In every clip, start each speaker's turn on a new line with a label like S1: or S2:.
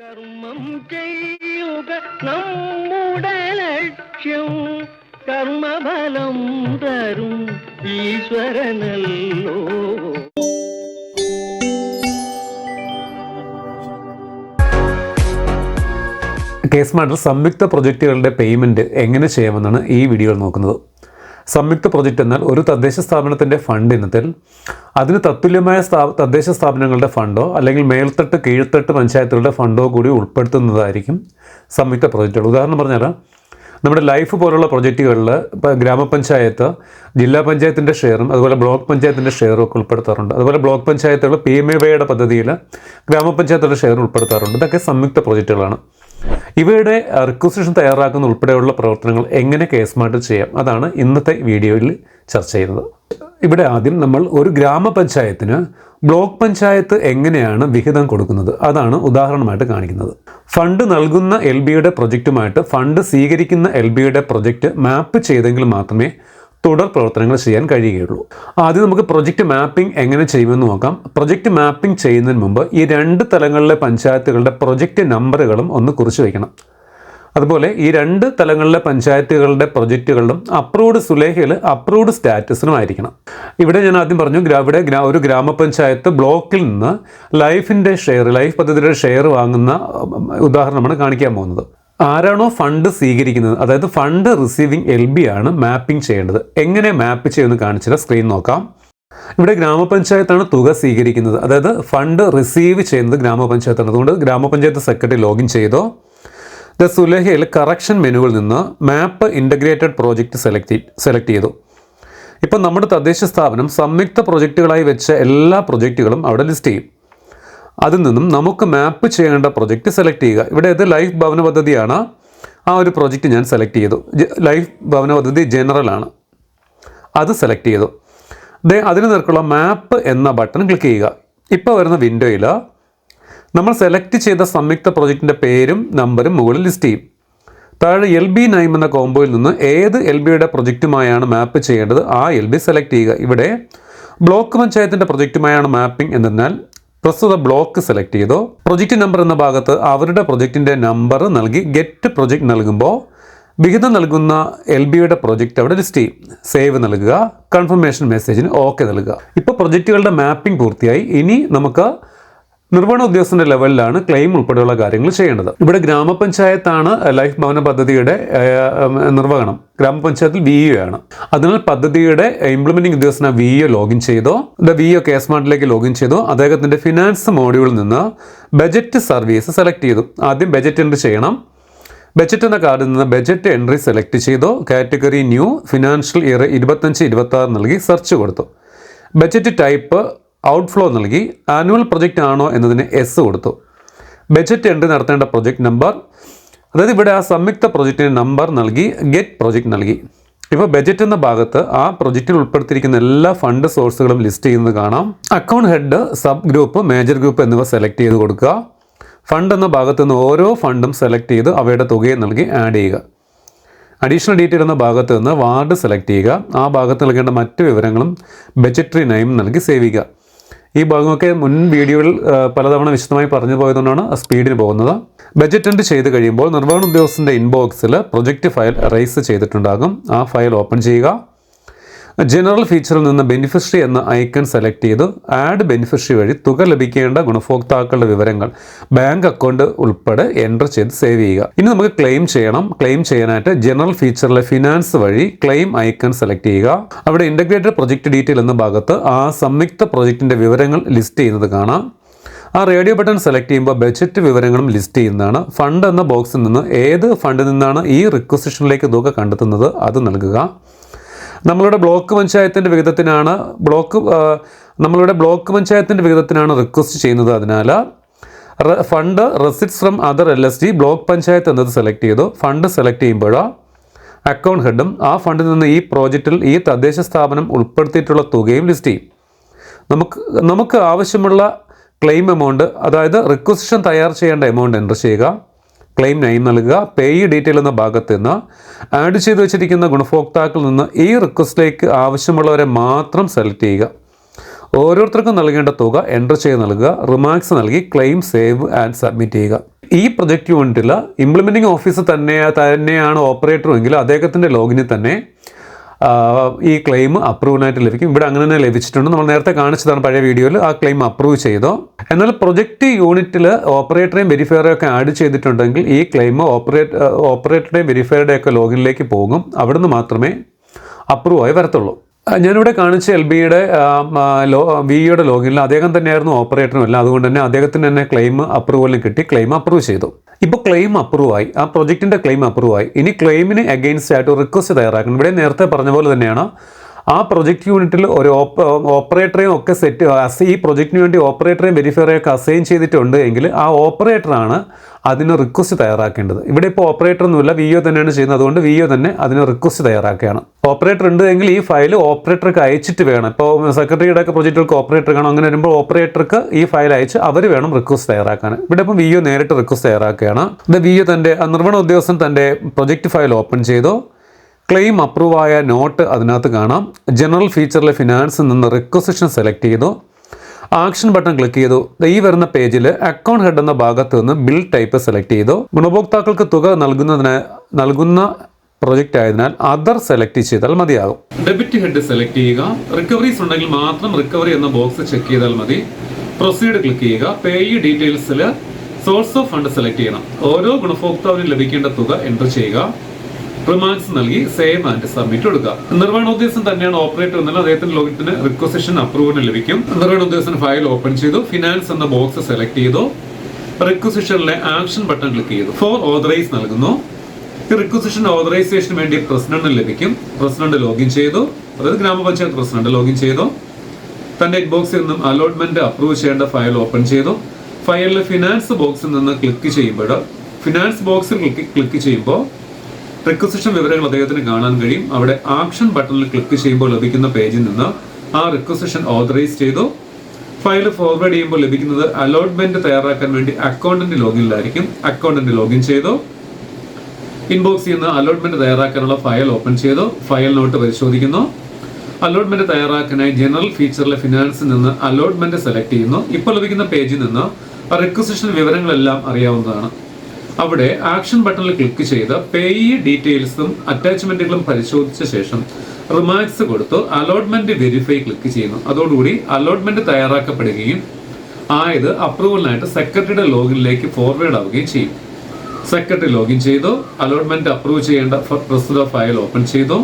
S1: കർമ്മം ചെയ്യുക നമ്മുടെ ലക്ഷ്യം. കർമ്മഫലം തരും ഈശ്വരനല്ലോ.
S2: കേസ് മാറ്റർ സംയുക്ത പ്രൊജക്റ്റുകളുടെ പേയ്മെന്റ് എങ്ങനെ ചെയ്യാമെന്നാണ് ഈ വീഡിയോയിൽ നോക്കുന്നത്. സംയുക്ത പ്രൊജക്റ്റ് എന്നാൽ ഒരു തദ്ദേശ സ്ഥാപനത്തിന്റെ ഫണ്ട് ഇനത്തിൽ അതിന് തത്തുല്യമായ സ്ഥാ തദ്ദേശ സ്ഥാപനങ്ങളുടെ ഫണ്ടോ അല്ലെങ്കിൽ മേൽത്തട്ട് കീഴ്ത്തട്ട് പഞ്ചായത്തുകളുടെ ഫണ്ടോ കൂടി ഉൾപ്പെടുത്തുന്നതായിരിക്കും സംയുക്ത പ്രൊജക്റ്റുകൾ ഉദാഹരണം പറഞ്ഞാൽ നമ്മുടെ ലൈഫ് പോലുള്ള പ്രൊജക്റ്റുകളിൽ ഗ്രാമപഞ്ചായത്ത് ജില്ലാ പഞ്ചായത്തിന്റെ ഷെയറും അതുപോലെ ബ്ലോക്ക് പഞ്ചായത്തിന്റെ ഷെയറും ഒക്കെ ഉൾപ്പെടുത്താറുണ്ട്. അതുപോലെ ബ്ലോക്ക് പഞ്ചായത്തുകൾ പി എം എ വൈയുടെ പദ്ധതിയിൽ ഗ്രാമപഞ്ചായത്തുകളുടെ ഷെയർ ഉൾപ്പെടുത്താറുണ്ട്. ഇതൊക്കെ സംയുക്ത പ്രൊജക്റ്റുകളാണ്. ഇവയുടെ റിക്വസിഷൻ തയ്യാറാക്കുന്ന ഉൾപ്പെടെയുള്ള പ്രവർത്തനങ്ങൾ എങ്ങനെ കേസ് കേസ്മാർട്ട് ചെയ്യാം അതാണ് ഇന്നത്തെ വീഡിയോയിൽ ചർച്ച ചെയ്യുന്നത്. ഇവിടെ ആദ്യം നമ്മൾ ഒരു ഗ്രാമപഞ്ചായത്തിന് ബ്ലോക്ക് പഞ്ചായത്ത് എങ്ങനെയാണ് വിഹിതം കൊടുക്കുന്നത് അതാണ് ഉദാഹരണമായിട്ട് കാണിക്കുന്നത്. ഫണ്ട് നൽകുന്ന എൽ ബിയുടെ പ്രൊജക്റ്റുമായിട്ട് ഫണ്ട് സ്വീകരിക്കുന്ന എൽ ബിയുടെ പ്രൊജക്റ്റ് മാപ്പ് ചെയ്തെങ്കിൽ മാത്രമേ തുടർ പ്രവർത്തനങ്ങൾ ചെയ്യാൻ കഴിയുകയുള്ളൂ. ആദ്യം നമുക്ക് പ്രൊജക്റ്റ് മാപ്പിംഗ് എങ്ങനെ ചെയ്യുമെന്ന് നോക്കാം. പ്രൊജക്റ്റ് മാപ്പിംഗ് ചെയ്യുന്നതിന് മുമ്പ് ഈ രണ്ട് തലങ്ങളിലെ പഞ്ചായത്തുകളുടെ പ്രൊജക്റ്റ് നമ്പറുകളും ഒന്ന് കുറിച്ച് വയ്ക്കണം അതുപോലെ ഈ രണ്ട് തലങ്ങളിലെ പഞ്ചായത്തുകളുടെ പ്രൊജക്റ്റുകളിലും അപ്രൂവ്ഡ് സുലേഖയിൽ അപ്രൂവ്ഡ് സ്റ്റാറ്റസിനും ആയിരിക്കണം. ഇവിടെ ഞാൻ ആദ്യം പറഞ്ഞു ഇവിടെ ഒരു ഗ്രാമപഞ്ചായത്ത് ബ്ലോക്കിൽ നിന്ന് ലൈഫിന്റെ ഷെയർ ലൈഫ് പദ്ധതിയുടെ ഷെയർ വാങ്ങുന്ന ഉദാഹരണമാണ് കാണിക്കാൻ പോകുന്നത്. ആരാണോ ഫണ്ട് സ്വീകരിക്കുന്നത് അതായത് ഫണ്ട് റിസീവിംഗ് എൽ ബി ആണ് മാപ്പിംഗ് ചെയ്യേണ്ടത്. എങ്ങനെ മാപ്പ് ചെയ്യുമെന്ന് കാണിച്ചിട്ട് സ്ക്രീൻ നോക്കാം. ഇവിടെ ഗ്രാമപഞ്ചായത്താണ് തുക സ്വീകരിക്കുന്നത്. അതായത് ഫണ്ട് റിസീവ് ചെയ്യുന്നത് ഗ്രാമപഞ്ചായത്താണ്. അതുകൊണ്ട് ഗ്രാമപഞ്ചായത്ത് സെക്രട്ടറി ലോഗിൻ ചെയ്തോ. ദ സുലഹയിൽ കറക്ഷൻ മെനുവിൽ നിന്ന് map integrated project select select ചെയ്തു. ഇപ്പം നമ്മുടെ തദ്ദേശ സ്ഥാപനം സംയുക്ത പ്രൊജക്റ്റുകളായി വെച്ച എല്ലാ പ്രൊജക്റ്റുകളും അവിടെ ലിസ്റ്റ് ചെയ്യും. അതിൽ നിന്നും നമുക്ക് മാപ്പ് ചെയ്യേണ്ട പ്രൊജക്റ്റ് സെലക്ട് ചെയ്യുക. ഇവിടെ ഇത് ലൈഫ് ഭവന പദ്ധതിയാണ്. ആ ഒരു പ്രൊജക്റ്റ് ഞാൻ സെലക്ട് ചെയ്തു. ലൈഫ് ഭവന പദ്ധതി ജനറൽ ആണ്. അത് സെലക്ട് ചെയ്തു. ദേ അതിന് നിരക്കുള്ള മാപ്പ് എന്ന ബട്ടൺ ക്ലിക്ക് ചെയ്യുക. ഇപ്പോൾ വരുന്ന വിൻഡോയിൽ നമ്മൾ സെലക്ട് ചെയ്ത സംയുക്ത പ്രൊജക്റ്റിന്റെ പേരും നമ്പറും മുകളിൽ ലിസ്റ്റ് ചെയ്യും. താഴെ എൽ ബി നൈം എന്ന കോംബോയിൽ നിന്ന് ഏത് എൽ ബിയുടെ പ്രൊജക്റ്റുമായാണ് മാപ്പ് ചെയ്യേണ്ടത് ആ എൽ ബി സെലക്ട് ചെയ്യുക. ഇവിടെ ബ്ലോക്ക് പഞ്ചായത്തിന്റെ പ്രൊജക്റ്റുമായാണ് മാപ്പിംഗ് എന്നതിനാൽ പ്രസ്തുത ബ്ലോക്ക് സെലക്ട് ചെയ്തോ. പ്രൊജക്റ്റ് നമ്പർ എന്ന ഭാഗത്ത് അവരുടെ പ്രൊജക്റ്റിന്റെ നമ്പർ നൽകി ഗെറ്റ് പ്രൊജക്റ്റ് നൽകുമ്പോൾ വിഹിതം നൽകുന്ന എൽ ബിയുടെ പ്രൊജക്റ്റ് അവിടെ ലിസ്റ്റ് ചെയ്യും. സേവ് നൽകുക കൺഫർമേഷൻ മെസ്സേജിന് ഓക്കെ നൽകുക. ഇപ്പോൾ പ്രൊജക്റ്റുകളുടെ മാപ്പിംഗ് പൂർത്തിയായി. ഇനി നമുക്ക് നിർവഹണ ഉദ്യോഗസ്ഥന്റെ ലെവലിലാണ് ക്ലെയിം ഉൾപ്പെടെയുള്ള കാര്യങ്ങൾ ചെയ്യേണ്ടത്. ഇവിടെ ഗ്രാമപഞ്ചായത്താണ് ലൈഫ് ഭവന പദ്ധതിയുടെ നിർവഹണം ഗ്രാമപഞ്ചായത്തിൽ വി ഇ ആണ്. അതിനാൽ പദ്ധതിയുടെ ഇംപ്ലിമെന്റിംഗ് ഉദ്യോഗസ്ഥന വി ഇ ലോഗിൻ ചെയ്തോ വി ഒ കെ സ്മാർട്ടിലേക്ക് ലോഗിൻ ചെയ്തോ അദ്ദേഹത്തിന്റെ ഫിനാൻസ് മോഡ്യൂളിൽ നിന്ന് ബജറ്റ് സർവീസ് സെലക്ട് ചെയ്തു. ആദ്യം ബജറ്റ് എൻട്രി ചെയ്യണം. ബജറ്റ് എന്ന കാർഡിൽ നിന്ന് ബജറ്റ് എൻട്രി സെലക്ട് ചെയ്തോ കാറ്റഗറി ന്യൂ ഫിനാൻഷ്യൽ ഇയർ ഇരുപത്തഞ്ച് ഇരുപത്തി ആറ് നൽകി സെർച്ച് കൊടുത്തു. ബജറ്റ് ടൈപ്പ് ഔട്ട്ഫ്ലോ നൽകി ആനുവൽ പ്രൊജക്റ്റ് ആണോ എന്നതിന് എസ് കൊടുത്തു. ബജറ്റ് എൻട്രി നടത്തേണ്ട പ്രൊജക്റ്റ് നമ്പർ അതായത് ഇവിടെ ആ സംയുക്ത പ്രൊജക്റ്റിന് നമ്പർ നൽകി ഗെറ്റ് പ്രൊജക്റ്റ് നൽകി. ഇപ്പോൾ ബജറ്റ് എന്ന ഭാഗത്ത് ആ പ്രൊജക്റ്റിൽ ഉൾപ്പെടുത്തിയിരിക്കുന്ന എല്ലാ ഫണ്ട് സോഴ്സുകളും ലിസ്റ്റ് ചെയ്യുന്നത് കാണാം. Account head sub group major group എന്നിവ സെലക്ട് ചെയ്ത് കൊടുക്കുക. ഫണ്ട് എന്ന ഭാഗത്ത് നിന്ന് ഓരോ ഫണ്ടും സെലക്ട് ചെയ്ത് അവയുടെ തുകയും നൽകി ആഡ് ചെയ്യുക. അഡീഷണൽ ഡീറ്റെയിൽ എന്ന ഭാഗത്ത് നിന്ന് വാർഡ് സെലക്ട് ചെയ്യുക. ആ ഭാഗത്ത് നൽകേണ്ട മറ്റ് വിവരങ്ങളും ബജറ്ററി നയം നൽകി സേവ് ചെയ്യുക. ഈ ഭാഗമൊക്കെ മുൻ വീഡിയോയിൽ പലതവണ വിശദമായി പറഞ്ഞു പോയതുകൊണ്ടാണ് സ്പീഡിന് പോകുന്നത്. ബജറ്റ് എന്റ് ചെയ്ത് കഴിയുമ്പോൾ നിർവഹണ ഉദ്യോഗസ്ഥന്റെ ഇൻബോക്സിൽ പ്രൊജക്റ്റ് ഫയൽ റൈസ് ചെയ്തിട്ടുണ്ടാകും. ആ ഫയൽ ഓപ്പൺ ചെയ്യുക. ജനറൽ ഫീച്ചറിൽ നിന്ന് ബെനിഫിഷ്യറി എന്ന ഐക്കൺ സെലക്ട് ചെയ്ത്. ആഡ് ബെനിഫിഷ്യറി വഴി തുക ലഭിക്കേണ്ട ഗുണഭോക്താക്കളുടെ വിവരങ്ങൾ ബാങ്ക് അക്കൗണ്ട് ഉൾപ്പെടെ എന്റർ ചെയ്ത് സേവ് ചെയ്യുക. ഇനി നമുക്ക് ക്ലെയിം ചെയ്യണം. ക്ലെയിം ചെയ്യാനായിട്ട് ജനറൽ ഫീച്ചറിലെ ഫിനാൻസ് വഴി ക്ലെയിം ഐക്കൺ സെലക്ട് ചെയ്യുക. അവിടെ ഇന്റഗ്രേറ്റഡ് പ്രൊജക്ട് ഡീറ്റെയിൽ എന്ന ഭാഗത്ത് ആ സംയുക്ത പ്രൊജക്റ്റിന്റെ വിവരങ്ങൾ ലിസ്റ്റ് ചെയ്യുന്നത് കാണാം. ആ റേഡിയോ ബട്ടൺ സെലക്ട് ചെയ്യുമ്പോൾ ബജറ്റ് വിവരങ്ങളും ലിസ്റ്റ് ചെയ്യുന്നതാണ്. ഫണ്ട് എന്ന ബോക്സിൽ നിന്ന് ഏത് ഫണ്ടിൽ നിന്നാണ് ഈ റിക്വസിഷനിലേക്ക് തുക കണ്ടെത്തുന്നത് അത് നൽകുക. നമ്മളുടെ ബ്ലോക്ക് പഞ്ചായത്തിന്റെ വിഹിതത്തിനാണ് ബ്ലോക്ക് നമ്മളുടെ ബ്ലോക്ക് പഞ്ചായത്തിന്റെ വിഹിതത്തിനാണ് റിക്വസ്റ്റ് ചെയ്യുന്നത്. അതിനാൽ fund receipts from other L S D block panchayat എന്നത് സെലക്ട് ചെയ്തു. ഫണ്ട് സെലക്ട് ചെയ്യുമ്പോൾ അക്കൗണ്ട് ഹെഡും ആ ഫണ്ടിൽ നിന്ന് ഈ പ്രോജക്റ്റിൽ ഈ തദ്ദേശ സ്ഥാപനം ഉൾപ്പെടുത്തിയിട്ടുള്ള തുകയും ലിസ്റ്റ് ചെയ്യും. നമുക്ക് നമുക്ക് ആവശ്യമുള്ള ക്ലെയിം എമൗണ്ട് അതായത് റിക്വസിഷൻ തയ്യാർ ചെയ്യേണ്ട എമൗണ്ട് എന്റർ ചെയ്യുക. ക്ലെയിം നെയിം നൽകുക. പേയ് ഡീറ്റെയിൽ എന്ന ഭാഗത്ത് നിന്ന് ആഡ് ചെയ്ത് വെച്ചിരിക്കുന്ന ഗുണഭോക്താക്കളിൽ നിന്ന് ഈ റിക്വസ്റ്റിലേക്ക് ആവശ്യമുള്ളവരെ മാത്രം സെലക്ട് ചെയ്യുക. ഓരോരുത്തർക്കും നൽകേണ്ട തുക എന്റർ ചെയ്ത് നൽകുക. റിമാർക്സ് നൽകി ക്ലെയിം സേവ് ആൻഡ് സബ്മിറ്റ് ചെയ്യുക. ഈ പ്രൊജക്റ്റ് യൂണിറ്റിൽ ഇംപ്ലിമെന്റിംഗ് ഓഫീസർ തന്നെ തന്നെയാണ് ഓപ്പറേറ്ററുമെങ്കിൽ അദ്ദേഹത്തിന്റെ ലോഗിനിൽ തന്നെ ഈ ക്ലെയിം അപ്രൂവിനായിട്ട് ലഭിക്കും. ഇവിടെ അങ്ങനെ തന്നെ ലഭിച്ചിട്ടുണ്ട്. നമ്മൾ നേരത്തെ കാണിച്ചതാണ് പഴയ വീഡിയോയിൽ ആ ക്ലെയിം അപ്രൂവ് ചെയ്തോ. എന്നാൽ പ്രൊജക്റ്റ് യൂണിറ്റിൽ ഓപ്പറേറ്ററെയും വെരിഫയറെയും ഒക്കെ ആഡ് ചെയ്തിട്ടുണ്ടെങ്കിൽ ഈ ക്ലെയിം ഓപ്പറേറ്റ് ഓപ്പറേറ്ററുടെയും വെരിഫയറുടെയും ഒക്കെ ലോഗിനിലേക്ക് പോകും. അവിടുന്ന് മാത്രമേ അപ്രൂവ് ആയി വരത്തുള്ളൂ. ഞാനിവിടെ കാണിച്ച എൽ ബിയുടെ ലോ വിയുടെ ലോഗിനിൽ അദ്ദേഹം തന്നെയായിരുന്നു ഓപ്പറേറ്ററും അല്ല അതുകൊണ്ട് തന്നെ അദ്ദേഹത്തിന് തന്നെ ക്ലെയിം അപ്രൂവൽ കിട്ടി. ക്ലെയിം അപ്രൂവ് ചെയ്തു. ഇപ്പോൾ ക്ലെയിം അപ്രൂവ് ആയി. ആ പ്രൊജക്റ്റിന്റെ ക്ലെയിം അപ്രൂവ് ആയി. ഇനി ക്ലെയിമിന് അഗെയിൻസ്റ്റ് ആയിട്ട് റിക്വസ്റ്റ് തയ്യാറാക്കണം. ഇവിടെ നേരത്തെ പറഞ്ഞ പോലെ തന്നെയാണ് ആ പ്രൊജക്ട് യൂണിറ്റിൽ ഒരു ഓപ്പറേറ്ററെയും ഒക്കെ സെറ്റ് ഈ പ്രൊജക്റ്റിന് വേണ്ടി ഓപ്പറേറ്ററെയും വെരിഫയറെയും ഒക്കെ അസൈൻ ചെയ്തിട്ടുണ്ട് എങ്കിൽ ആ ഓപ്പറേറ്ററാണ് അതിന് റിക്വസ്റ്റ് തയ്യാറാക്കേണ്ടത്. ഇവിടെ ഇപ്പോൾ ഓപ്പറേറ്റർ ഒന്നുമില്ല വി ഒ തന്നെയാണ് ചെയ്യുന്നത്. അതുകൊണ്ട് വി ഒ തന്നെ അതിന് റിക്വസ്റ്റ് തയ്യാറാക്കുകയാണ്. ഓപ്പറേറ്റർ ഉണ്ട് എങ്കിൽ ഈ ഫയൽ ഓപ്പറേറ്റർക്ക് അയച്ചിട്ട് വേണം. ഇപ്പോൾ സെക്രട്ടറിയുടെ ഒക്കെ പ്രൊജക്റ്റുകൾക്ക് ഓപ്പറേറ്റർ കാണും. അങ്ങനെ വരുമ്പോൾ ഓപ്പറേറ്റർക്ക് ഈ ഫയൽ അയച്ച് അവർ വേണം റിക്വസ്റ്റ് തയ്യാറാക്കാൻ. ഇവിടെ ഇപ്പോൾ വി ഒ നേരിട്ട് റിക്വസ്റ്റ് തയ്യാറാക്കുകയാണ്. ഇത് വി ഒ തന്റെ നിർവഹണ ഉദ്യോഗസ്ഥൻ തന്റെ പ്രൊജക്റ്റ് ഫയൽ ഓപ്പൺ ചെയ്തു. ക്ലെയിം അപ്രൂവായ നോട്ട് അതിനകത്ത് കാണാം. ജനറൽ ഫീച്ചറിലെ ഫിനാൻസിൽ നിന്ന് റിക്വസിഷൻ സെലക്ട് ചെയ്തു. ആക്ഷൻ ബട്ടൺ ക്ലിക്ക് ചെയ്തു. ഈ വരുന്ന പേജിൽ അക്കൗണ്ട് ഹെഡ് എന്ന ഭാഗത്ത് നിന്ന് ബിൽ ടൈപ്പ് സെലക്ട് ചെയ്തു. ഗുണഭോക്താക്കൾക്ക് തുക നൽകുന്നതിന് നൽകുന്ന പ്രൊജക്റ്റ് ആയതിനാൽ അതർ സെലക്ട് ചെയ്താൽ മതിയാകും. ഡെബിറ്റ് ഹെഡ് സെലക്ട് ചെയ്യുക. റിക്കവറീസ് ഉണ്ടെങ്കിൽ മാത്രം റിക്കവറി എന്ന ബോക്സ് ചെക്ക് ചെയ്താൽ മതി. പ്രൊസീഡ് ക്ലിക്ക് ചെയ്യുക. പേയ് ഡീറ്റെയിൽസിൽ സോഴ്സ് ഓഫ് ഫണ്ട് സെലക്ട് ചെയ്യണം. ഓരോ ഗുണഭോക്താവിനും ലഭിക്കേണ്ട തുക എന്റർ ചെയ്യുക. റിമാർക്സ് നൽകി സെയിം ആൻഡ് സബ്മിറ്റ് കൊടുക്കുക. നിർവഹണ ഉദ്യോഗസ്ഥൻ തന്നെയാണ് ഓപ്പറേറ്റർ എന്നാൽ അദ്ദേഹത്തിന്റെ ലോകത്തിന് റിക്വസിഷൻ അപ്രൂവൽ ലഭിക്കും. നിർവഹണ ഉദ്യോഗസ്ഥൻ ഫയൽ ഓപ്പൺ ചെയ്തു ഫിനാൻസ് എന്ന ബോക്സ് സെലക്ട് ചെയ്തു. റിക്വസിഷനിലെ ആക്ഷൻ ബട്ടൺ ക്ലിക്ക് ചെയ്തു. ഫോർ ഓതറൈസ് നൽകുന്നു. ഈ റിക്വസിഷൻ ഓതറൈസേഷന് വേണ്ടി പ്രസിഡന്റ് ലഭിക്കും. പ്രസിഡന്റ് ലോഗിൻ ചെയ്തു. അതായത് ഗ്രാമപഞ്ചായത്ത് പ്രസിഡന്റ് ലോഗിൻ ചെയ്തു. തന്റെ ബോക്സിൽ നിന്നും അലോട്ട്മെന്റ് അപ്രൂവ് ചെയ്യേണ്ട ഫയൽ ഓപ്പൺ ചെയ്തു. ഫയലിലെ ഫിനാൻസ് ബോക്സിൽ നിന്ന് ക്ലിക്ക് ചെയ്യുമ്പോൾ ഫിനാൻസ് ബോക്സിൽ ക്ലിക്ക് ചെയ്യുമ്പോൾ റിക്വസിഷൻ വിവരങ്ങൾ അദ്ദേഹത്തിന് കാണാൻ കഴിയും. അവിടെ ആക്ഷൻ ബട്ടണിൽ ക്ലിക്ക് ചെയ്യുമ്പോൾ ലഭിക്കുന്ന പേജിൽ നിന്ന് ആ റിക്വസിഷൻ ഓതറൈസ് ചെയ്തു. ഫയൽ ഫോർവേഡ് ചെയ്യുമ്പോൾ ലഭിക്കുന്നത് അലോട്ട്മെന്റ് തയ്യാറാക്കാൻ വേണ്ടി അക്കൗണ്ടന്റ് ലോഗിനിലായിരിക്കും അക്കൗണ്ടന്റ് ലോഗിൻ ചെയ്തു. ഇൻബോക്സിൽ നിന്ന് അലോട്ട്മെന്റ് തയ്യാറാക്കാനുള്ള ഫയൽ ഓപ്പൺ ചെയ്തു. ഫയൽ നോട്ട് പരിശോധിക്കുന്നു. അലോട്ട്മെന്റ് തയ്യാറാക്കാനായി ജനറൽ ഫീച്ചറിലെ ഫിനാൻസിൽ നിന്ന് അലോട്ട്മെന്റ് സെലക്ട് ചെയ്യുന്നു. ഇപ്പോൾ ലഭിക്കുന്ന പേജിൽ നിന്ന് റിക്വസിഷൻ വിവരങ്ങളെല്ലാം അറിയാവുന്നതാണ്. അവിടെ ആക്ഷൻ ബട്ടണിൽ ക്ലിക്ക് ചെയ്ത് പേയി ഡീറ്റെയിൽസും അറ്റാച്ച്മെന്റുകളും പരിശോധിച്ച ശേഷം റിമാർക്സ് കൊടുത്തു അലോട്ട്മെന്റ് വെരിഫൈ ക്ലിക്ക് ചെയ്യുന്നു. അതോടുകൂടി അലോട്ട്മെന്റ് തയ്യാറാക്കപ്പെടുകയും ആയത് അപ്രൂവലിനായിട്ട് സെക്രട്ടറിയുടെ ലോഗിനിലേക്ക് ഫോർവേഡ് ആവുകയും ചെയ്യും. സെക്രട്ടറി ലോഗിൻ ചെയ്തു അലോട്ട്മെന്റ് അപ്രൂവ് ചെയ്യേണ്ട പ്രസ്തുത ഫയൽ ഓപ്പൺ ചെയ്തു.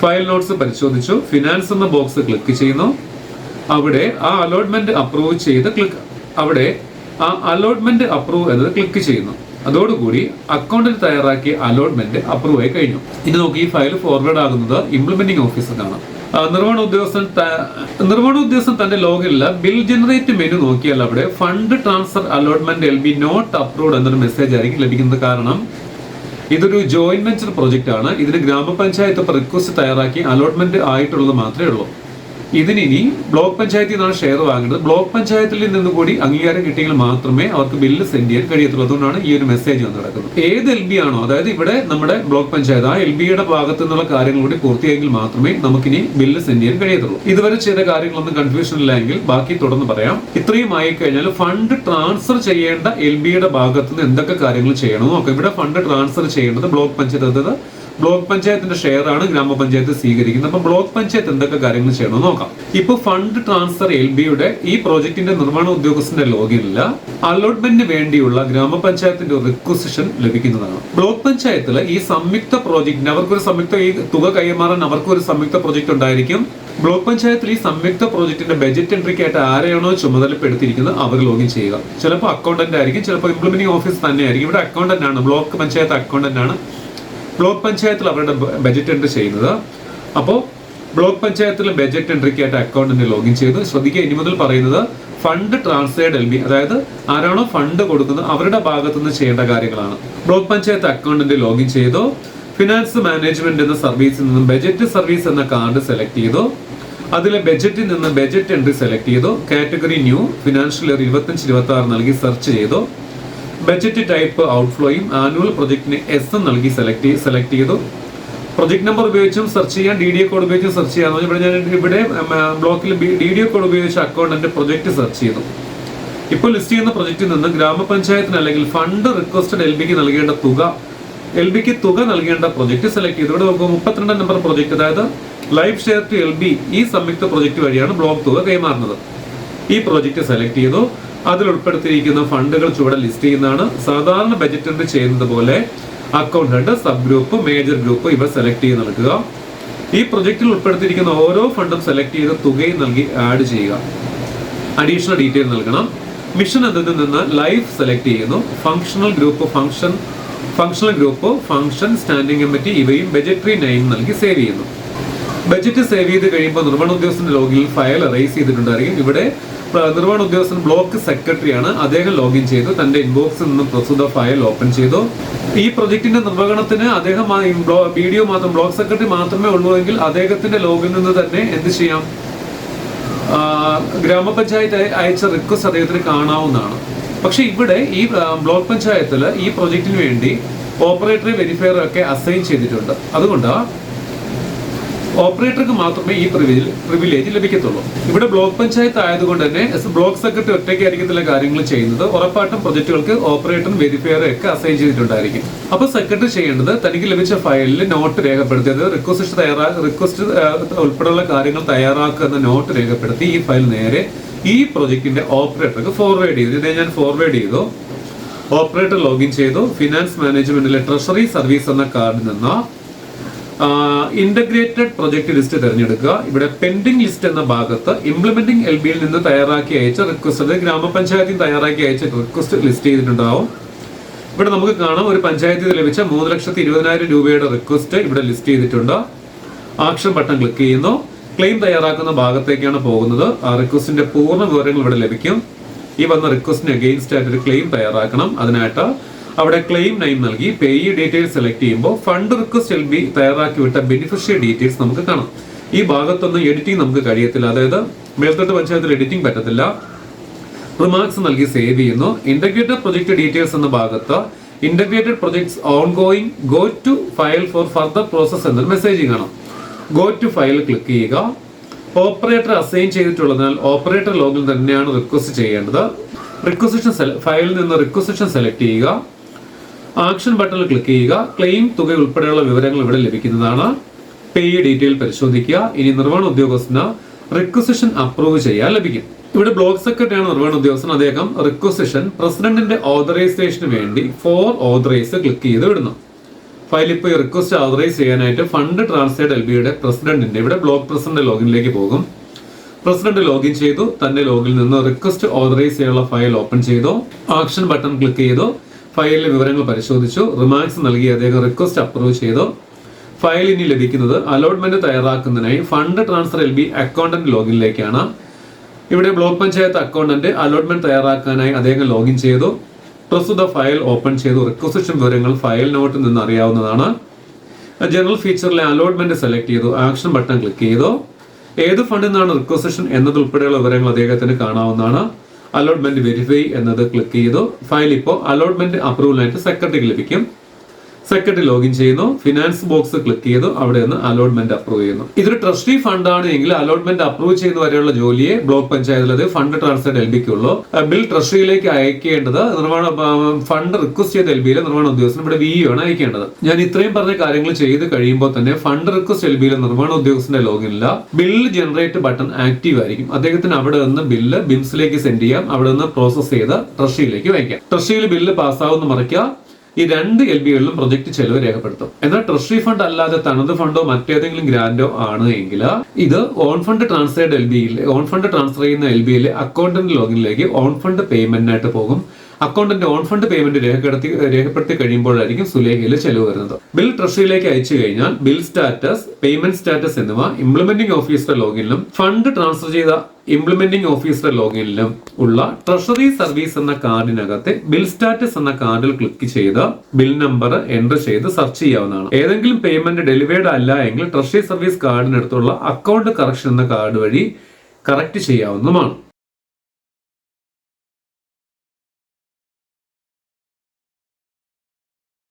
S2: ഫയൽ നോട്ട്സ് പരിശോധിച്ചു ഫിനാൻസ് എന്ന ബോക്സ് ക്ലിക്ക് ചെയ്യുന്നു. അവിടെ ആ അലോട്ട്മെന്റ് അപ്രൂവ് ചെയ്ത് ക്ലിക്ക് അവിടെ ആ അലോട്ട്മെന്റ് അപ്രൂവ് എന്നത് ക്ലിക്ക് ചെയ്യുന്നു. അതോടുകൂടി അക്കൗണ്ടിൽ തയ്യാറാക്കിയ അലോട്ട്മെന്റ് അപ്രൂവ് ആയി കഴിഞ്ഞു. ഇനി നോക്കി ഈ ഫയൽ ഫോർവേഡ് ആകുന്നത് ഇംപ്ലിമെന്റിംഗ് ഓഫീസർക്കാണ് നിർമ്മാണ ഉദ്യോഗസ്ഥൻ നിർമ്മാണ ഉദ്യോഗസ്ഥൻ തന്റെ ലോഗിനിൽ ബിൽ ജനറേറ്റ് മെനു നോക്കിയാൽ അവിടെ fund transfer allotment L B not approved എന്നൊരു മെസ്സേജ് ആയിരിക്കും ലഭിക്കുന്നത് കാരണം ഇതൊരു ജോയിന്റ് വെഞ്ചർ പ്രോജക്റ്റ് ആണ്. ഇതിന് ഗ്രാമപഞ്ചായത്ത് റിക്വസ്റ്റ് തയ്യാറാക്കി അലോട്ട്മെന്റ് ആയിട്ടുള്ളത് മാത്രമേ ഉള്ളൂ. ഇതിനി ബ്ലോക്ക് പഞ്ചായത്തിൽ നിന്നാണ് ഷെയർ വാങ്ങുന്നത് ബ്ലോക്ക് പഞ്ചായത്തിൽ നിന്ന് കൂടി അംഗീകാരം കിട്ടിയെങ്കിൽ മാത്രമേ അവർക്ക് ബില്ല് സെൻഡ് ചെയ്യാൻ കഴിയത്തുള്ളൂ. അതുകൊണ്ടാണ് ഈ ഒരു മെസ്സേജ് വന്ന് നടക്കുന്നത് ഏത് എൽ ബി ആണോ അതായത് ഇവിടെ നമ്മുടെ ബ്ലോക്ക് പഞ്ചായത്ത് ആ എൽ ബിയുടെ ഭാഗത്തു നിന്നുള്ള കാര്യങ്ങൾ കൂടി പൂർത്തിയായെങ്കിൽ മാത്രമേ നമുക്കിനി ബില്ല് സെൻഡ് ചെയ്യാൻ കഴിയത്തുള്ളൂ. ഇതുവരെ ചെയ്ത കാര്യങ്ങളൊന്നും കൺഫ്യൂഷൻ ഇല്ലെങ്കിൽ ബാക്കി തുടർന്ന് പറയാം. ഇത്രയും ആയി കഴിഞ്ഞാൽ ഫണ്ട് ട്രാൻസ്ഫർ ചെയ്യേണ്ട എൽ ബിയുടെ ഭാഗത്ത് നിന്ന് എന്തൊക്കെ കാര്യങ്ങൾ ചെയ്യണമെന്ന് നോക്കാം ഇവിടെ ഫണ്ട് ട്രാൻസ്ഫർ ചെയ്യേണ്ടത് ബ്ലോക്ക് പഞ്ചായത്ത് ബ്ലോക്ക് പഞ്ചായത്തിന്റെ ഷെയർ ആണ് ഗ്രാമപഞ്ചായത്ത് സ്വീകരിക്കുന്നത്. അപ്പൊ ബ്ലോക്ക് പഞ്ചായത്ത് എന്തൊക്കെ കാര്യങ്ങൾ ചെയ്യണമെന്ന് നോക്കാം. ഇപ്പൊ ഫണ്ട് ട്രാൻസ്ഫർ എൽ ബിയുടെ ഈ പ്രോജക്റ്റിന്റെ നിർമ്മാണ ഉദ്യോഗസ്ഥന്റെ ലോഗിനിൽ അലോട്ട്മെന്റിന് വേണ്ടിയുള്ള ഗ്രാമപഞ്ചായത്തിന്റെ റിക്വസിഷൻ ലഭിക്കുന്നതാണ്. ബ്ലോക്ക് പഞ്ചായത്തിൽ ഈ സംയുക്ത പ്രോജക്റ്റിന് അവർക്കൊരു സംയുക്ത ഈ തുക കൈമാറാൻ അവർക്കൊരു സംയുക്ത പ്രോജക്റ്റ് ഉണ്ടായിരിക്കും. ബ്ലോക്ക് പഞ്ചായത്തിൽ ഈ സംയുക്ത പ്രോജക്റ്റിന്റെ ബജറ്റ് എൻട്രിക്കായിട്ട് ആരെയാണോ ചുമതലപ്പെടുത്തിയിരിക്കുന്നത് അവർ ലോഗിൻ ചെയ്യുക. ചിലപ്പോൾ അക്കൗണ്ടന്റ് ആയിരിക്കും ചിലപ്പോൾ ഇംപ്ലിമെന്റിംഗ് ഓഫീസ് തന്നെയായിരിക്കും. ഇവിടെ അക്കൗണ്ടന്റ് ആണ് ബ്ലോക്ക് പഞ്ചായത്ത് അക്കൗണ്ടന്റ് ആണ്. ബ്ലോക്ക് പഞ്ചായത്തിൽ അവരുടെ ബജറ്റ് എൻട്രി ചെയ്യുന്നത്. അപ്പോൾ ബ്ലോക്ക് പഞ്ചായത്തിൽ ബജറ്റ് എൻട്രിക്കായിട്ട് അക്കൗണ്ടിന് ലോഗിൻ ചെയ്ത് ശ്രദ്ധിക്കുക. ഇനി മുതൽ പറയുന്നത് ഫണ്ട് ട്രാൻസ്ഫേർഡ് എൽ ബി അതായത് ആരാണോ ഫണ്ട് കൊടുക്കുന്നത് അവരുടെ ഭാഗത്തു നിന്ന് ചെയ്യേണ്ട കാര്യങ്ങളാണ്. ബ്ലോക്ക് പഞ്ചായത്ത് അക്കൗണ്ടിന്റെ ലോഗിൻ ചെയ്തു. ഫിനാൻസ് മാനേജ്മെന്റ് എന്ന സർവീസിൽ നിന്നും ബജറ്റ് സർവീസ് എന്ന കാർഡ് സെലക്ട് ചെയ്തു. അതിലെ ബജറ്റിൽ നിന്ന് ബജറ്റ് എൻട്രി സെലക്ട് ചെയ്തു. കാറ്റഗറി ന്യൂ ഫിനാൻഷ്യൽ ഇയർ ഇരുപത്തഞ്ച് ഇരുപത്തി ആറ് നൽകി സെർച്ച് ചെയ്തു. ബജറ്റ് ടൈപ്പ് ഔട്ട്ഫ്ലോയും ആനുവൽ പ്രൊജക്ടിന് എസ് നൽകി സെലക്ട് സെലക്ട് ചെയ്തു. പ്രൊജക്ട് നമ്പർ ഉപയോഗിച്ചും സെർച്ച് ചെയ്യാം. ഡി ഡി എ കോഡ് ഉപയോഗിച്ചും സെർച്ച് ചെയ്യാന്ന് ഇവിടെ ഞാൻ ഇവിടെ ബ്ലോക്കിൽ ഡി ഡി എ കോഡ് ഉപയോഗിച്ച് അക്കൗണ്ടിന്റെ പ്രൊജക്ട് സെർച്ച് ചെയ്തു. ഇപ്പോൾ ലിസ്റ്റ് ചെയ്യുന്ന പ്രൊജക്റ്റിൽ നിന്ന് ഗ്രാമപഞ്ചായത്തിന് അല്ലെങ്കിൽ ഫണ്ട് റിക്വസ്റ്റഡ് എൽ ബിക്ക് നൽകേണ്ട തുക എൽ ബിക്ക് തുക നൽകേണ്ട പ്രൊജക്ട് സെലക്ട് ചെയ്തു. ഇവിടെ നോക്കുമ്പോൾ മുപ്പത്തിരണ്ടാം നമ്പർ പ്രൊജക്ട് അതായത് life share to L B ഈ സംയുക്ത പ്രൊജക്ട് വഴിയാണ് ബ്ലോക്ക് തുക കൈമാറുന്നത്. ഈ പ്രൊജക്ട് സെലക്ട് ചെയ്തു. അതിൽ ഉൾപ്പെടുത്തിയിരിക്കുന്ന ഫണ്ടുകൾ ചുവടെ ലിസ്റ്റ് ചെയ്യുന്നതാണ്. സാധാരണ ബജറ്റ് ചെയ്യുന്നത് പോലെ account head sub group major group ഇവ സെലക്ട് ചെയ്ത് നൽകുക. ഈ പ്രൊജക്റ്റിൽ ഉൾപ്പെടുത്തിയിരിക്കുന്ന ഓരോ ഫണ്ടും സെലക്ട് ചെയ്ത് തുകയും നൽകി ആഡ് ചെയ്യുക. അഡീഷണൽ ഡീറ്റെയിൽ നൽകണം. മിഷൻ എന്നതിൽ നിന്ന് ലൈഫ് സെലക്ട് ചെയ്യുന്നു. Functional group function functional group function standing committee ഇവയും ബജറ്ററി നെയിം നൽകി സേവ് ചെയ്യുന്നു. ബജറ്റ് സേവ് ചെയ്ത് കഴിയുമ്പോൾ നിർമ്മാണ ഉദ്യോഗസ്ഥന്റെ ലോഗിൽ ഫയൽ റേസ് ചെയ്തിട്ടുണ്ടായിരിക്കും. ഇവിടെ നിർവഹണ ഉദ്യോഗസ്ഥൻ ബ്ലോക്ക് സെക്രട്ടറിയാണ്. അദ്ദേഹം ലോഗിൻ ചെയ്തു. തന്റെ ഇൻബോക്സിൽ നിന്നും പ്രസ്തുത ഫയൽ ഓപ്പൺ ചെയ്തു. ഈ പ്രൊജക്ടിന്റെ നിർവഹണത്തിന് അദ്ദേഹം വീഡിയോ മാത്രം ബ്ലോക്ക് സെക്രട്ടറി മാത്രമേ ഉള്ളൂ എങ്കിൽ അദ്ദേഹത്തിന്റെ ലോഗിൽ നിന്ന് തന്നെ എന്ത് ചെയ്യാം? ഗ്രാമപഞ്ചായത്ത് അയച്ച റിക്വസ്റ്റ് അദ്ദേഹത്തിന് കാണാവുന്നതാണ്. പക്ഷെ ഇവിടെ ഈ ബ്ലോക്ക് പഞ്ചായത്തിൽ ഈ പ്രൊജക്ടിന് വേണ്ടി ഓപ്പറേറ്ററി വെരിഫയർ ഒക്കെ അസൈൻ ചെയ്തിട്ടുണ്ട്. അതുകൊണ്ട് ഓപ്പറേറ്റർക്ക് മാത്രമേ ഈ പ്രിവിലേജ് പ്രിവിലേജ് ലഭിക്കത്തുള്ളൂ. ഇവിടെ ബ്ലോക്ക് പഞ്ചായത്ത് ആയതുകൊണ്ട് തന്നെ ബ്ലോക്ക് സെക്രട്ടറി ഒറ്റയ്ക്കായിരിക്കത്തില്ല കാര്യങ്ങൾ ചെയ്യുന്നത്. ഉറപ്പായിട്ടും പ്രൊജക്ടുകൾക്ക് ഓപ്പറേറ്ററും വെരിഫയറും ഒക്കെ അസൈൻ ചെയ്തിട്ടുണ്ടായിരിക്കും. അപ്പൊ സെക്രട്ടറി ചെയ്യേണ്ടത് തനിക്ക് ലഭിച്ച ഫയലിൽ നോട്ട് രേഖപ്പെടുത്തിയത് റിക്വസ്റ്റ് തയ്യാറാ റിക്വസ്റ്റ് ഉൾപ്പെടെയുള്ള കാര്യങ്ങൾ തയ്യാറാക്കുന്ന നോട്ട് രേഖപ്പെടുത്തി ഈ ഫയൽ നേരെ ഈ പ്രൊജക്ടിന്റെ ഓപ്പറേറ്റർക്ക് ഫോർവേഡ് ചെയ്തു. ഇതേ ഞാൻ ഫോർവേഡ് ചെയ്തു. ഓപ്പറേറ്റർ ലോഗിൻ ചെയ്തു. ഫിനാൻസ് മാനേജ്മെന്റിലെ ട്രഷറി സർവീസ് എന്ന കാർഡിൽ നിന്ന് ഇന്റഗ്രേറ്റഡ് പ്രൊജക്ട് ലിസ്റ്റ് തിരഞ്ഞെടുക്കുക. ഇവിടെ പെൻഡിംഗ് ലിസ്റ്റ് എന്ന ഭാഗത്ത് ഇംപ്ലിമെന്റിംഗ് എൽ ബിയിൽ നിന്ന് തയ്യാറാക്കി അയച്ച റിക്വസ്റ്റ് അതായത് ഗ്രാമപഞ്ചായത്തിൽ തയ്യാറാക്കി അയച്ച റിക്വസ്റ്റ് ലിസ്റ്റ് ചെയ്തിട്ടുണ്ടാവും. ഇവിടെ നമുക്ക് കാണാം ഒരു പഞ്ചായത്തിൽ ലഭിച്ച മൂന്ന് ലക്ഷത്തി ഇരുപതിനായിരം രൂപയുടെ റിക്വസ്റ്റ് ഇവിടെ ലിസ്റ്റ് ചെയ്തിട്ടുണ്ട്. ആക്ഷൻ ബട്ടൺ ക്ലിക്ക് ചെയ്യുന്നു. ക്ലെയിം തയ്യാറാക്കുന്ന ഭാഗത്തേക്കാണ് പോകുന്നത്. ആ റിക്വസ്റ്റിന്റെ പൂർണ വിവരങ്ങൾ ഇവിടെ ലഭിക്കും. ഈ വന്ന റിക്വസ്റ്റിന് അഗെയിൻസ്റ്റ് ആയിട്ട് ഒരു ക്ലെയിം തയ്യാറാക്കണം. അതിനായിട്ട് അവിടെ ക്ലെയിം നെയിം നൽകി പേയി ഡീറ്റെയിൽസ് സെലക്ട് ചെയ്യുമ്പോൾ ഫണ്ട് റിക്വസ്റ്റ് എൽ ബി തയ്യാറാക്കി വിട്ട ബെനിഫിഷ്യറി ഡീറ്റെയിൽസ് നമുക്ക് കാണാം. ഈ ഭാഗത്തൊന്നും എഡിറ്റിംഗ് നമുക്ക് കഴിയത്തില്ല. അതായത് മേൽത്തട്ട് പഞ്ചായത്തിൽ എഡിറ്റിംഗ് പറ്റത്തില്ല. റിമാർക്സ് നൽകി സേവ് ചെയ്യുന്നു. ഇന്റഗ്രേറ്റഡ് പ്രൊജക്ട് ഡീറ്റെയിൽസ് എന്ന ഭാഗത്ത് integrated projects on going go to file for further process എന്നൊരു മെസ്സേജ് കാണാം. ഗോ ടു ഫയൽ ക്ലിക്ക് ചെയ്യുക. ഓപ്പറേറ്റർ അസൈൻ ചെയ്തിട്ടുള്ളതിനാൽ ഓപ്പറേറ്റർ ലോഗിൽ തന്നെയാണ് റിക്വസ്റ്റ് ചെയ്യേണ്ടത്. റിക്വസിഷൻ ഫയലിൽ നിന്ന് റിക്വസിഷൻ സെലക്ട് ചെയ്യുക. ആക്ഷൻ ബട്ടണിൽ ക്ലിക്ക് ചെയ്യുക. ക്ലെയിം തുക ഉൾപ്പെടെയുള്ള വിവരങ്ങൾ ഇവിടെ ലഭിക്കുന്നതാണ്. പേ ഡീറ്റെയിൽ പരിശോധിക്കുക. ഇനി നിർവഹണ ഉദ്യോഗസ്ഥന് റിക്വസിഷൻ അപ്രൂവ് ചെയ്യാൻ ലഭിക്കും. ഇവിടെ ബ്ലോക്ക് സെക്രട്ടറിയാണ് നിർവഹണ ഉദ്യോഗസ്ഥൻ. അദ്ദേഹം റിക്വസിഷൻ പ്രസിഡന്റിന്റെ ഓതറൈസേഷന് വേണ്ടി ഫോർ ഓതറൈസ് ക്ലിക്ക് ചെയ്ത് വിടുന്നു. ഫയൽ ഇപ്പോൾ ഈ റിക്വസ്റ്റ് ഓതറൈസ് ചെയ്യാനായിട്ട് ഫണ്ട് ട്രാൻസ്ഫേർഡ് എൽ ബിയുടെ പ്രസിഡന്റിന്റെ ഇവിടെ ബ്ലോക്ക് പ്രസിഡന്റ് ലോഗിനിലേക്ക് പോകും. പ്രസിഡന്റ് ലോഗിൻ ചെയ്തു. തന്റെ ലോഗിൽ നിന്ന് റിക്വസ്റ്റ് ഓതറൈസ് ചെയ്യാനുള്ള ഫയൽ ഓപ്പൺ ചെയ്തു. ആക്ഷൻ ബട്ടൺ ക്ലിക്ക് ചെയ്തു. ഫയലിലെ വിവരങ്ങൾ പരിശോധിച്ചു. റിമാർക്സ് നൽകി. അദ്ദേഹം റിക്വസ്റ്റ് അപ്രൂവ് ചെയ്തു. ഫയൽ ഇനി ലഭിക്കുന്നത് allotment തയ്യാറാക്കുന്നതിനായി fund transfer L B accountant ലോഗിനിലേക്കാണ്. ഇവിടെ ബ്ലോക്ക് പഞ്ചായത്ത് അക്കൗണ്ടന്റ് അലോട്ട്മെന്റ് തയ്യാറാക്കാനായി അദ്ദേഹം ലോഗിൻ ചെയ്തു. പ്രസ്തുത ഫയൽ ഓപ്പൺ ചെയ്തു. റിക്വസിഷൻ വിവരങ്ങൾ ഫയൽ നോട്ടിൽ നിന്ന് അറിയാവുന്നതാണ്. ജനറൽ ഫീച്ചറിലെ അലോട്ട്മെന്റ് സെലക്ട് ചെയ്തു. ആക്ഷൻ ബട്ടൺ ക്ലിക്ക് ചെയ്തു. ഏത് ഫണ്ടിൽ നിന്നാണ് റിക്വസിഷൻ എന്നതുൾപ്പെടെയുള്ള വിവരങ്ങൾ അദ്ദേഹത്തിന് കാണാവുന്നതാണ്. അലോട്ട്മെന്റ് വെരിഫൈ എന്നത് ക്ലിക്ക് ചെയ്തു. ഫയൽ ഇപ്പോൾ അലോട്ട്മെന്റ് അപ്രൂവൽ ആയിട്ട് സെക്രട്ടറിക്ക് ലഭിക്കും. സെക്രട്ടറി ലോഗിൻ ചെയ്യുന്നു ഫിനാൻസ് ബോക്സ് ക്ലിക്ക് ചെയ്തു അവിടെ നിന്ന് അലോട്ട്മെന്റ് അപ്രൂവ് ചെയ്യുന്നു. ഇതൊരു ട്രസ്റ്റി ഫണ്ട് ആണ് എങ്കിൽ അലോട്ട്മെന്റ് അപ്രൂവ് ചെയ്യുന്ന വരെയുള്ള ജോലിയെ ബ്ലോക്ക് പഞ്ചായത്തിൽ അത് ഫണ്ട് ട്രാൻസ്ഫർ എൽ ബിക്കുള്ളൂ. ബിൽ ട്രസ്റ്റിയിലേക്ക് അയക്കേണ്ടത് നിർമ്മാണ ഫണ്ട് റിക്വസ്റ്റ് ചെയ്ത എൽ ബിയിലെ നിർമ്മാണ ഉദ്യോഗസ്ഥൻ ഇവിടെ വി ആണ് അയക്കേണ്ടത്. ഞാൻ ഇത്രയും പറഞ്ഞ കാര്യങ്ങൾ ചെയ്ത് കഴിയുമ്പോൾ തന്നെ ഫണ്ട് റിക്വസ്റ്റ് എൽ ബിയിലെ നിർമ്മാണ ഉദ്യോഗസ്ഥന്റെ ലോഗിനില്ല ബിൽ ജനറേറ്റ് ബട്ടൺ ആക്റ്റീവ് ആയിരിക്കും. അദ്ദേഹത്തിന് അവിടെ നിന്ന് ബില്ല് ബിംസിലേക്ക് സെൻഡ് ചെയ്യാം. അവിടെ നിന്ന് പ്രോസസ് ചെയ്ത് ട്രഷറിയിലേക്ക് വയ്ക്കാം. ട്രഷറിയിൽ ബില്ല് പാസ്സാവുന്ന മറിക്കുക ഈ രണ്ട് എൽ ബികളിലും പ്രൊജക്ട് ചെലവ് രേഖപ്പെടുത്തും. എന്നാൽ ട്രഷറി ഫണ്ട് അല്ലാതെ തനത് ഫണ്ടോ മറ്റേതെങ്കിലും ഗ്രാൻഡോ ആണ് എങ്കിൽ ഇത് ഓൺ ഫണ്ട് ട്രാൻസ്ഫേർഡ് എൽ ബിയിൽ ഓൺ ഫണ്ട് ട്രാൻസ്ഫർ ചെയ്യുന്ന എൽ ബിയിലെ അക്കൗണ്ടന്റ് ലോഗിനിലേക്ക് ഓൺ ഫണ്ട് പേയ്മെന്റിനായിട്ട് പോകും. അക്കൗണ്ടന്റ് ഓൺ ഫണ്ട് പേയ്മെന്റ് രേഖപ്പെടുത്തി രേഖപ്പെടുത്തി കഴിയുമ്പോഴായിരിക്കും സുലേഖയിൽ ചെലവ് വരുന്നത്. ബിൽ ട്രഷറിയിലേക്ക് അയച്ചു കഴിഞ്ഞാൽ ബിൽ സ്റ്റാറ്റസ് പേയ്മെന്റ് സ്റ്റാറ്റസ് എന്നിവ ഇംപ്ലിമെന്റിംഗ് ഓഫീസറുടെ ലോഗിനിലും ഫണ്ട് ട്രാൻസ്ഫർ ചെയ്ത ഇംപ്ലിമെന്റിംഗ് ഓഫീസറുടെ ലോഗിനിലും ഉള്ള ട്രഷറി സർവീസ് എന്ന കാർഡിനകത്തെ ബിൽ സ്റ്റാറ്റസ് എന്ന കാർഡിൽ ക്ലിക്ക് ചെയ്ത് ബിൽ നമ്പർ എന്റർ ചെയ്ത് സെർച്ച് ചെയ്യാവുന്നതാണ്. ഏതെങ്കിലും പേയ്മെന്റ് ഡെലിവേർഡ് അല്ല എങ്കിൽ ട്രഷറി സർവീസ് കാർഡിനടുത്തുള്ള അക്കൗണ്ട് കറക്ഷൻ എന്ന കാർഡ് വഴി കറക്റ്റ് ചെയ്യാവുന്നതുമാണ്.